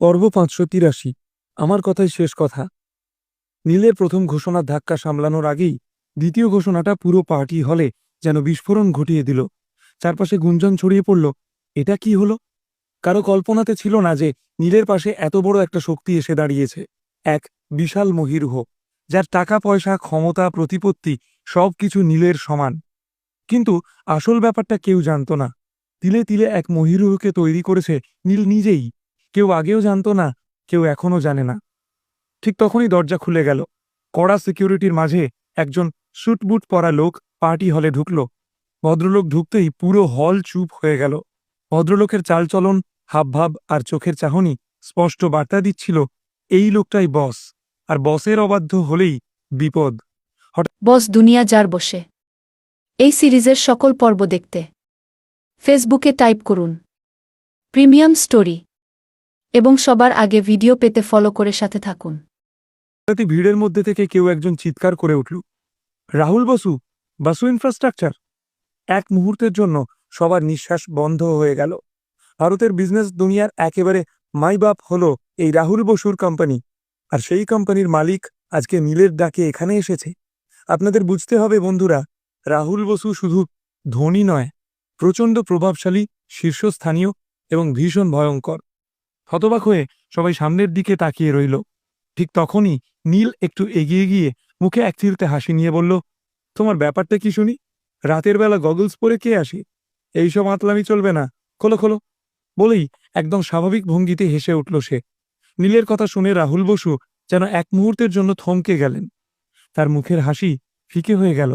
পর্ব পাঁচশো তিরাশি। আমার কথাই শেষ কথা। নীলের প্রথম ঘোষণার ধাক্কা সামলানোর আগেই দ্বিতীয় ঘোষণাটা পুরো পার্টি হলে যেন বিস্ফোরণ ঘটিয়ে দিল। চারপাশে গুঞ্জন ছড়িয়ে পড়ল, এটা কি হলো? কারও কল্পনাতে ছিল না যে নীলের পাশে এত বড় একটা শক্তি এসে দাঁড়িয়েছে। এক বিশাল মহিরুহ, যার টাকা, পয়সা, ক্ষমতা, প্রতিপত্তি সব কিছু নীলের সমান। কিন্তু আসল ব্যাপারটা কেউ জানত না। তিলে তিলে এক মহিরুহকে তৈরি করেছে নীল নিজেই। কেউ আগেও জানতো না, কেউ এখনও জানে না। ঠিক তখনই দরজা খুলে গেল। কড়া সিকিউরিটির মাঝে একজন স্যুটবুট পরা লোক পার্টি হলে ঢুকল। ভদ্রলোক ঢুকতেই পুরো হল চুপ হয়ে গেল। ভদ্রলোকের চালচলন, হাবভাব আর চোখের চাহনি স্পষ্ট বার্তা দিচ্ছিল, এই লোকটাই বস। আর বসের অবাধ্য হলেই বিপদ। বস দুনিয়া যার বসে। এই সিরিজের সকল পর্ব দেখতে। ফেসবুকে টাইপ করুন। Premium story. এবং সবার আগে ভিডিও পেতে ফলো করে সাথে থাকুন। ভিড়ের মধ্যে থেকে কেউ একজন চিৎকার করে উঠল। রাহুল বসু, বাসু ইনফ্রাস্ট্রাকচার এক মুহূর্তের জন্য সবার নিঃশ্বাস বন্ধ হয়ে গেল। ভারতের বিজনেস দুনিয়ার একেবারে মাইবাপ হল এই রাহুল বসুর কোম্পানি আর সেই কোম্পানির মালিক আজকে নীলের ডাকে এখানে এসেছে। আপনাদের বুঝতে হবে বন্ধুরা, রাহুল বসু শুধু ধনী নয়, প্রচণ্ড প্রভাবশালী, শীর্ষস্থানীয় এবং ভীষণ ভয়ঙ্কর। হতবাক হয়ে সবাই সামনের দিকে তাকিয়ে রইল। ঠিক তখনই নীল একটু এগিয়ে গিয়ে মুখে এক চিলতে হাসি নিয়ে বলল, তোমার ব্যাপারটা কি শুনি? রাতের বেলা গগলস পরে কে আসি? এইসব আতলামি চলবে না। খোলো খোলো। বলেই একদম স্বাভাবিক ভঙ্গিতে হেসে উঠল সে। নীলের কথা শুনে রাহুল বসু যেন এক মুহূর্তের জন্য থমকে গেলেন। তার মুখের হাসি ফিকে হয়ে গেল।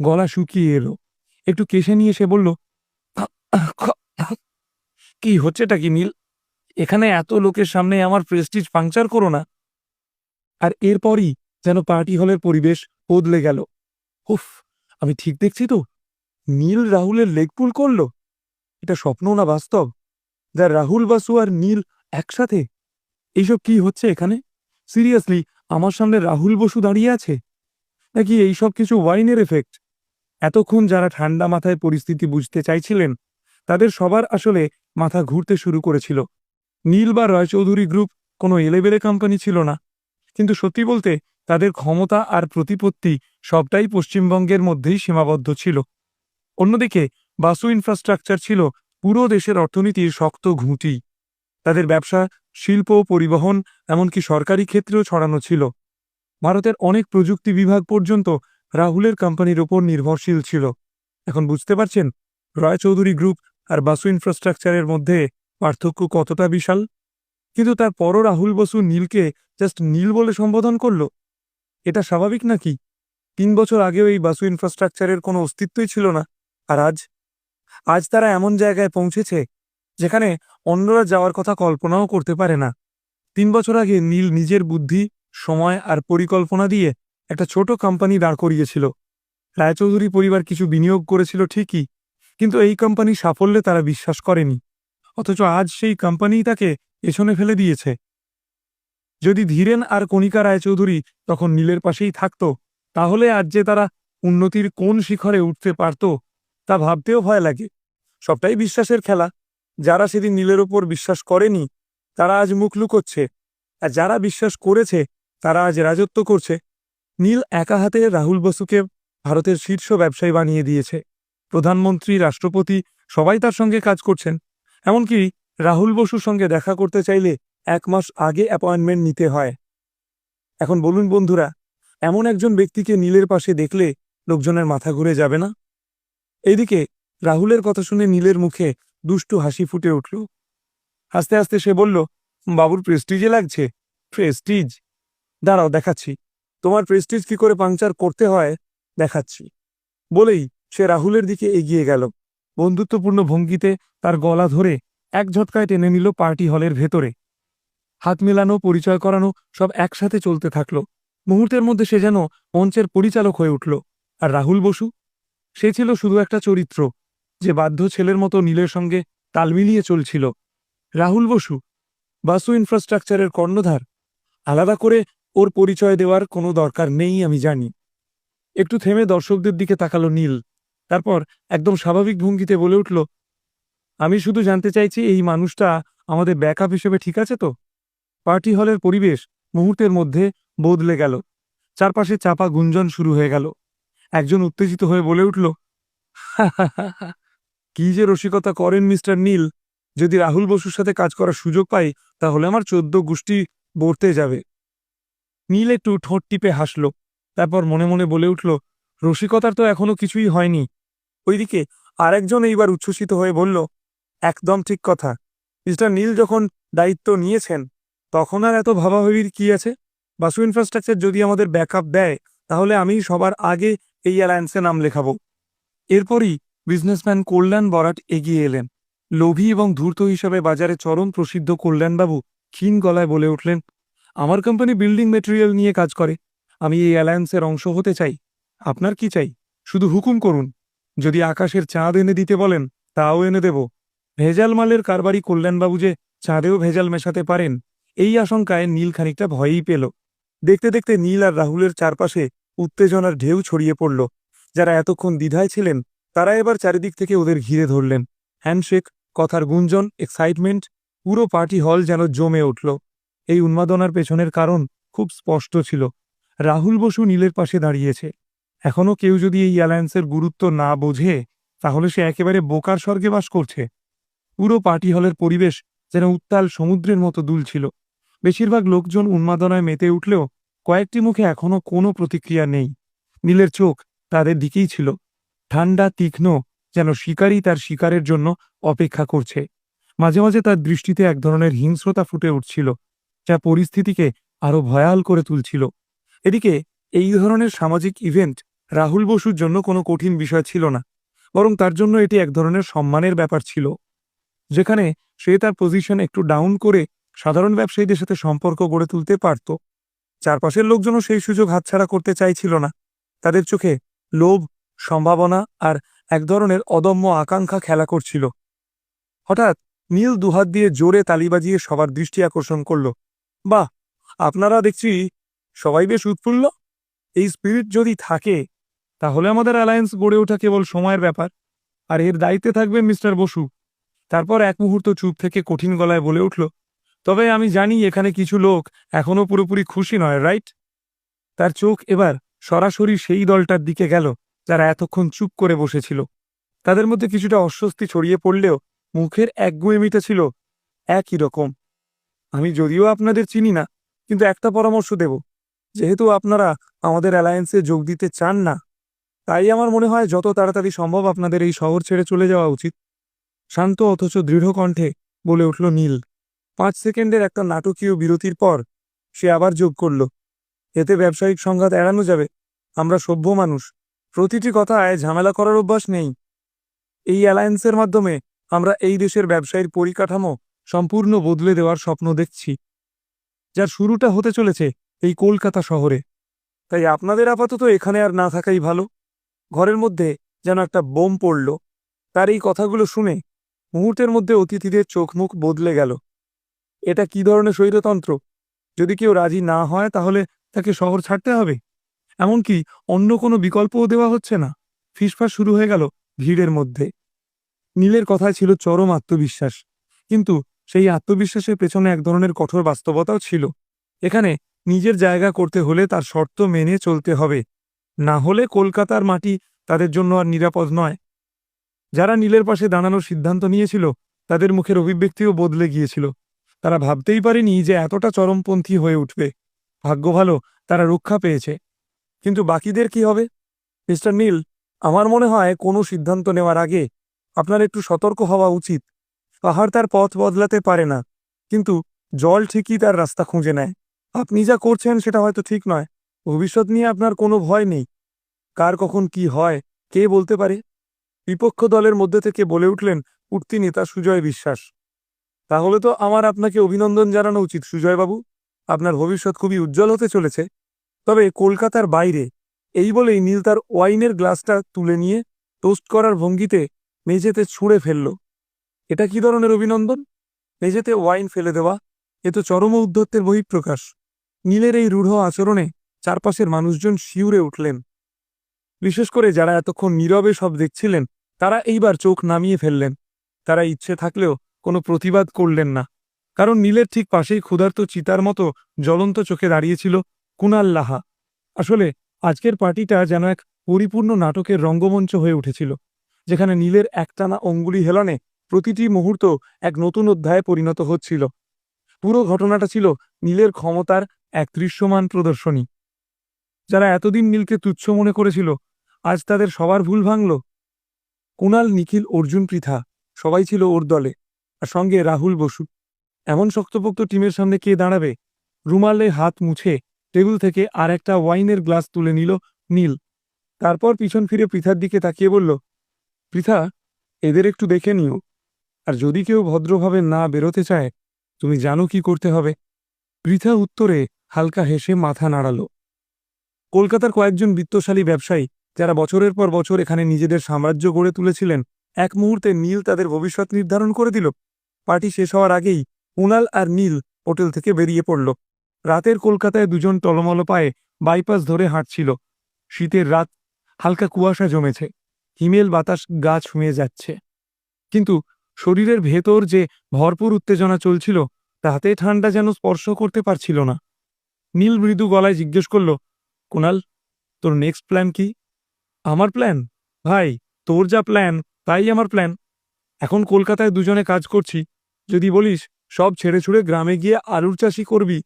গলা শুকিয়ে এলো। একটু কেশে নিয়ে সে বলল, কি হচ্ছেটা কি নীল? এখানে এত লোকের সামনে আমার প্রেস্টিজ পাংচার করো না। আর এরপরই যেন পার্টি হলের পরিবেশ বদলে গেল। উফ, আমি ঠিক দেখছি তো, নীল রাহুলের লেগ পুল করল। এটা স্বপ্ন না বাস্তব। যা রাহুল, বাসু আর নীল একসাথে। এইসব কি হচ্ছে এখানে? সিরিয়াসলি আমার সামনে রাহুল, বসু দাঁড়িয়ে আছে? নাকি এইসব কিছু ওয়াইনের এফেক্ট এতক্ষণ যারা ঠান্ডা মাথায় পরিস্থিতি বুঝতে চাইছিলেন, তাদের সবার আসলে মাথা ঘুরতে শুরু করেছিল। নীল বা রায়চৌধুরী গ্রুপ কোনো এলেবেলে কোম্পানি ছিল না। কিন্তু সত্যি বলতে, তাদের ক্ষমতা আর প্রতিপত্তি সবটাই পশ্চিমবঙ্গের মধ্যেই সীমাবদ্ধ ছিল। অন্যদিকে বাসু ইনফ্রাস্ট্রাকচার ছিল পুরো দেশের অর্থনীতির শক্ত ঘুঁটি। তাদের ব্যবসা, শিল্প, পরিবহন, এমনকি সরকারি ক্ষেত্রেও ছড়ানো ছিল। ভারতের অনেক প্রযুক্তি বিভাগ পর্যন্ত রাহুলের কোম্পানির ওপর নির্ভরশীল ছিল। এখন বুঝতে পারছেন, রায়চৌধুরী গ্রুপ আর বাসু ইনফ্রাস্ট্রাকচারের মধ্যে পার্থক্য কতটা বিশাল? কিন্তু তারপরও রাহুল বসু নীলকে জাস্ট নীল বলে সম্বোধন করল। এটা স্বাভাবিক নাকি? তিন বছর আগেও এই বাসু ইনফ্রাস্ট্রাকচারের কোনো অস্তিত্বই ছিল না। আর আজ? আজ তারা এমন জায়গায় পৌঁছেছে, যেখানে অন্যরা যাওয়ার কথা কল্পনাও করতে পারে না। তিন বছর আগে নীল নিজের বুদ্ধি, সময় আর পরিকল্পনা দিয়ে একটা ছোট কোম্পানি দাঁড় করিয়েছিল। রায়চৌধুরী পরিবার কিছু বিনিয়োগ করেছিল ঠিকই, কিন্তু এই কোম্পানি সাফল্যে তারা বিশ্বাস করেনি। অথচ আজ সেই কোম্পানিই তাকে পেছনে ফেলে দিয়েছে। যদি ধীরেন আর কণিকা রায়চৌধুরী তখন নীলের পাশেই থাকত, তাহলে আজ যে তারা উন্নতির কোন শিখরে উঠতে পারত, তা ভাবতেও ভয় লাগে। সবটাই বিশ্বাসের খেলা। যারা সেদিন নীলের ওপর বিশ্বাস করেনি, তারা আজ মুখ লুকোচ্ছে। আর যারা বিশ্বাস করেছে, তারা আজ রাজত্ব করছে। নীল একা হাতে রাহুল বসুকে ভারতের শীর্ষ ব্যবসায়ী বানিয়ে দিয়েছে। প্রধানমন্ত্রী, রাষ্ট্রপতি, সবাই তার সঙ্গে কাজ করছেন। এমনকি রাহুল বসুর সঙ্গে দেখা করতে চাইলে এক মাস আগে অ্যাপয়েন্টমেন্ট নিতে হয়। এখন বলুন বন্ধুরা, এমন একজন ব্যক্তিকে নীলের পাশে দেখলে লোকজনের মাথা ঘুরে যাবে না? এদিকে রাহুলের কথা শুনে নীলের মুখে দুষ্টু হাসি ফুটে উঠল। হাসতে হাসতে সে বলল, বাবুর প্রেস্টিজে লাগছে, প্রেস্টিজ। দাঁড়াও, দেখাচ্ছি। তোমার প্রেস্টিজ কি করে পাংচার করতে হয়? দেখাচ্ছি। বলেই সে রাহুলের দিকে এগিয়ে গেল। বন্ধুত্বপূর্ণ ভঙ্গিতে তার গলা ধরে এক ঝটকায় টেনে নিল পার্টি হলের ভেতরে। হাত মেলানো, পরিচয় করানো, সব একসাথে চলতে থাকল। মুহূর্তের মধ্যে সে যেন মঞ্চের পরিচালক হয়ে উঠল। আর রাহুল বসু? সে ছিল শুধু একটা চরিত্র, যে বাধ্য ছেলের মতো নীলের সঙ্গে তাল মিলিয়ে চলছিল। রাহুল বসু? বাসু ইনফ্রাস্ট্রাকচারের কর্ণধার। আলাদা করে ওর পরিচয় দেওয়ার কোনো দরকার নেই, আমি জানি। একটু থেমে দর্শকদের দিকে তাকালো নীল। তারপর একদম স্বাভাবিক ভঙ্গিতে বলে উঠল, আমি শুধু জানতে চাইছি এই মানুষটা আমাদের ব্যাকআপ হিসেবে ঠিক আছে তো? পার্টি হলের পরিবেশ মুহূর্তের মধ্যে বদলে গেল। চারপাশে চাপা গুঞ্জন শুরু হয়ে গেল। একজন উত্তেজিত হয়ে বলে উঠল কি যে রসিকতা করেন মিস্টার নীল। যদি রাহুল বসুর সাথে কাজ করার সুযোগ পাই, তাহলে আমার চোদ্দ গোষ্ঠী বর্তে যাবে। নীল একটু ঠোঁট টিপে হাসল, তারপর মনে মনে বলে উঠল, রসিকতার তো এখনও কিছুই হয়নি। ওইদিকে আরেকজন এইবার উচ্ছ্বসিত হয়ে বলল, একদম ঠিক কথা। মিস্টার নীল যখন দায়িত্ব নিয়েছেন, তখন আর এত ভাবাভাবির কি আছে? বাসু ইনফ্রাস্ট্রাকচার যদি আমাদের ব্যাকআপ দেয়, তাহলে আমি সবার আগে এই অ্যালায়েন্সে নাম লেখাবো। এরপরই বিজনেসম্যান কল্যাণ বরাট এগিয়ে এলেন। লোভী এবং ধূর্ত হিসাবে বাজারে চরম প্রসিদ্ধ কল্যাণবাবু ক্ষীণ গলায় বলে উঠলেন, আমার কোম্পানি বিল্ডিং মেটেরিয়াল নিয়ে কাজ করে। আমি এই অ্যালায়েন্সের অংশ হতে চাই। আপনার কি চাই? শুধু হুকুম করুন। যদি আকাশের চাঁদ এনে দিতে বলেন, তাও এনে দেব। ভেজাল মালের কারবারি কল্যাণবাবু যে চাঁদেও ভেজাল মেশাতে পারেন, এই আশঙ্কায় নীল খানিকটা ভয়ই পেল। দেখতে দেখতে নীল আর রাহুলের চারপাশে উত্তেজনার ঢেউ ছড়িয়ে পড়ল। যারা এতক্ষণ দ্বিধায় ছিলেন, তারা এবার চারিদিক থেকে ওদের ঘিরে ধরলেন। হ্যান্ডশেক, কথার গুঞ্জন, এক্সাইটমেন্ট, পুরো পার্টি হল যেন জমে উঠল। এই উন্মাদনার পেছনের কারণ খুব স্পষ্ট ছিল। রাহুল বসু নীলের পাশে দাঁড়িয়েছে। এখনও কেউ যদি এই অ্যালায়েন্সের গুরুত্ব না বোঝে, তাহলে সে একেবারে বোকার স্বর্গে বাস করছে। পুরো পার্টি হলের পরিবেশ যেন উত্তাল সমুদ্রের মতো দুলছিল। বেশিরভাগ লোকজন উন্মাদনায় মেতে উঠলেও কয়েকটি মুখে এখনও কোনো প্রতিক্রিয়া নেই। নীলের চোখ তাদের দিকেই ছিল। ঠান্ডা তীক্ষ্ণ যেন শিকারী তার শিকারের জন্য অপেক্ষা করছে। মাঝে মাঝে তার দৃষ্টিতে এক ধরনের হিংস্রতা ফুটে উঠছিল, যা পরিস্থিতিকে আরও ভয়াল করে তুলছিল। এদিকে এই ধরনের সামাজিক ইভেন্ট রাহুল বসুর জন্য কোনো কঠিন বিষয় ছিল না, বরং তার জন্য এটি এক ধরনের সম্মানের ব্যাপার ছিল, যেখানে সে তার পজিশন একটু ডাউন করে সাধারণ ব্যবসায়ীদের সাথে সম্পর্ক গড়ে তুলতে পারত। চারপাশের লোকজনও সেই সুযোগ হাতছাড়া করতে চাইছিল না। তাদের চোখে লোভ, সম্ভাবনা আর এক ধরনের অদম্য আকাঙ্ক্ষা খেলা করছিল। হঠাৎ নীল দুহাত দিয়ে জোরে তালি বাজিয়ে সবার দৃষ্টি আকর্ষণ করল, বাহ, আপনারা দেখছি সবাই বেশ উৎফুল্ল। এই স্পিরিট যদি থাকে, তাহলে আমাদের অ্যালায়েন্স গড়ে ওঠা কেবল সময়ের ব্যাপার। আর এর দায়িত্বে থাকবে মিস্টার বসু। তারপর এক মুহূর্ত চুপ থেকে কঠিন গলায় বলে উঠল, তবে আমি জানি এখানে কিছু লোক এখনও পুরোপুরি খুশি নয় রাইট তার চোখ এবার সরাসরি সেই দলটার দিকে গেল, যারা এতক্ষণ চুপ করে বসেছিল। তাদের মধ্যে কিছুটা অস্বস্তি ছড়িয়ে পড়লেও মুখের একগুয়েমিটা ছিল একই রকম। আমি যদিও আপনাদের চিনি না, কিন্তু একটা পরামর্শ দেব। যেহেতু আপনারা আমাদের অ্যালায়েন্সে যোগ দিতে চান না, তাই আমার মনে হয় যত তাড়াতাড়ি সম্ভব আপনাদের এই শহর ছেড়ে চলে যাওয়া উচিত। শান্ত অথচ দৃঢ় কণ্ঠে বলে উঠল নীল। পাঁচ সেকেন্ডের একটা নাটকীয় বিরতির পর সে আবার যোগ করল। এতে ব্যবসায়িক সংঘাত এড়ানো যাবে। আমরা সভ্য মানুষ। প্রতিটি কথায় ঝামেলা করার অভ্যাস নেই। এই অ্যালায়েন্সের মাধ্যমে আমরা এই দেশের ব্যবসায়ীর পরিকাঠামো সম্পূর্ণ বদলে দেওয়ার স্বপ্ন দেখছি। যার শুরুটা হতে চলেছে এই কলকাতা শহরে। তাই আপনাদের আপাতত এখানে আর না থাকাই ভালো। ঘরের মধ্যে যেন একটা বোম পড়ল। তার এই কথাগুলো শুনে মুহূর্তের মধ্যে অতিথিদের চোখ মুখ বদলে গেল। এটা কি ধরনের স্বৈরতন্ত্র? যদি কেউ রাজি না হয় তাহলে তাকে শহর ছাড়তে হবে? এমনকি অন্য কোনো বিকল্পও দেওয়া হচ্ছে না। ফিসফাস শুরু হয়ে গেল ভিড়ের মধ্যে। নীলের কথায় ছিল চরম আত্মবিশ্বাস। কিন্তু সেই আত্মবিশ্বাসের পেছনে এক ধরনের কঠোর বাস্তবতাও ছিল। এখানে নিজের জায়গা করতে হলে তার শর্ত মেনে চলতে হবে। না হলে কলকাতার মাটি তাদের জন্য আর নিরাপদ নয়। যারা নীলের পাশে দাঁড়ানোর সিদ্ধান্ত নিয়েছিল, তাদের মুখের অভিব্যক্তিও বদলে গিয়েছিল। তারা ভাবতেই পারেনি যে এতটা চরমপন্থী হয়ে উঠবে। ভাগ্য ভালো, তারা রক্ষা পেয়েছে। কিন্তু বাকিদের কি হবে? মিস্টার নীল, আমার মনে হয় কোনো সিদ্ধান্ত নেওয়ার আগে আপনার একটু সতর্ক হওয়া উচিত। পাহাড় তার পথ বদলাতে পারে না, কিন্তু জল ঠিকই তার রাস্তা খুঁজে নেয়। আপনি যা করছেন সেটা হয়তো ঠিক নয়। ভবিষ্যৎ নিয়ে আপনার কোনো ভয় নেই। কার কখন কি হয়, কে বলতে পারে? বিপক্ষ দলের মধ্যে থেকে বলে উঠলেন, উঠতি নেতা সুজয় বিশ্বাস। তাহলে তো আমার আপনাকে অভিনন্দন জানানো উচিত সুজয়বাবু আপনার ভবিষ্যৎ খুবই উজ্জ্বল হতে চলেছে। তবে কলকাতার বাইরে, এই বলেই নীল তার ওয়াইনের গ্লাসটা তুলে নিয়ে টোস্ট করার ভঙ্গিতে মেঝেতে ছুঁড়ে ফেলল। এটা কি ধরনের অভিনন্দন? মেঝেতে ওয়াইন ফেলে দেওয়া, এ তো চরম উদ্ধত্তের বহিঃপ্রকাশ। নীলের এই রূঢ় আচরণে চারপাশের মানুষজন শিউরে উঠলেন। বিশেষ করে যারা এতক্ষণ নীরবে সব দেখছিলেন, তারা এইবার চোখ নামিয়ে ফেললেন। তারা ইচ্ছে থাকলেও কোনো প্রতিবাদ করলেন না। কারণ নীলের ঠিক পাশেই ক্ষুধার্ত চিতার মতো জ্বলন্ত চোখে দাঁড়িয়েছিল কুনাল লাহা। আসলে আজকের পার্টিটা যেন এক পরিপূর্ণ নাটকের রঙ্গমঞ্চ হয়ে উঠেছিল, যেখানে নীলের একটানা অঙ্গুলি হেলনে প্রতিটি মুহূর্ত এক নতুন অধ্যায়ে পরিণত হচ্ছিল। পুরো ঘটনাটা ছিল নীলের ক্ষমতার এক দৃশ্যমান প্রদর্শনী। যারা এতদিন নীলকে তুচ্ছ মনে করেছিল, আজ তাদের সবার ভুল ভাঙল। কুণাল, নিখিল, অর্জুন, পৃথা, সবাই ছিল ওর দলে, আর সঙ্গে রাহুল বসু। এমন শক্তপোক্ত টিমের সামনে কে দাঁড়াবে? রুমালে হাত মুছে টেবিল থেকে আর একটা ওয়াইনের গ্লাস তুলে নিল নীল। তারপর পিছন ফিরে পৃথার দিকে তাকিয়ে বলল, পৃথা, এদের একটু দেখে নিও। আর যদি কেউ ভদ্রভাবে না বেরোতে চায়, তুমি জানো কি করতে হবে? পৃথা উত্তরে হালকা হেসে মাথা নাড়াল। কলকাতার কয়েকজন বিত্তশালী ব্যবসায়ী, যারা বছরের পর বছর এখানে নিজেদের সাম্রাজ্য গড়ে তুলেছিলেন, এক মুহূর্তে নীল তাদের ভবিষ্যৎ নির্ধারণ করে দিল। পার্টি শেষ হওয়ার আগেই উনাল আর নীল হোটেল থেকে বেরিয়ে পড়ল। রাতের কলকাতায় দুজন টলমল পায়ে বাইপাস ধরে হাঁটছিল। শীতের রাত, হালকা কুয়াশা জমেছে। হিমেল বাতাস গা ছুঁয়ে যাচ্ছে। কিন্তু শরীরের ভেতর যে ভরপুর উত্তেজনা চলছিল, তাতে ঠান্ডা যেন স্পর্শ করতে পারছিল না। নীল মৃদু গলায় জিজ্ঞেস করল কুনাল তোর নেক্সট প্ল্যান কি? আমার প্ল্যান ভাই, তোর যা প্ল্যান তাই আমার প্ল্যান এখন কলকাতায় দুজনে কাজ করছি। যদি বলিস সব ছেড়ে ছুড়ে গ্রামে গিয়ে আলুর চাষি করবি,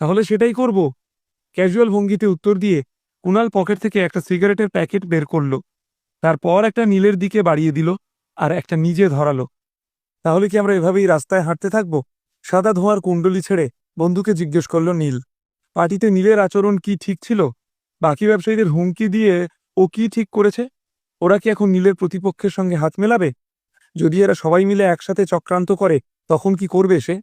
তাহলে সেটাই করব। ক্যাজুয়াল ভঙ্গিতে উত্তর দিয়ে কুনাল পকেট থেকে একটা সিগারেটের প্যাকেট বের করল। তারপর একটা নীলের দিকে বাড়িয়ে দিল আর একটা নিজে ধরালো। তাহলে কি আমরা এভাবেই রাস্তায় হাঁটতে থাকব? সাদা ধোঁয়ার কুণ্ডলি ছেড়ে বন্ধুকে জিজ্ঞেস করল নীল। পার্টিতে নীলের আচরণ কি ঠিক ছিল? বাকি ব্যবসায়ীদের হুমকি দিয়ে ও কি ঠিক করেছে? ওরা কি এখন নীলের প্রতিপক্ষের সঙ্গে হাত মেলাবে? যদি এরা সবাই মিলে একসাথে চক্রান্ত করে, তখন কি করবে সে?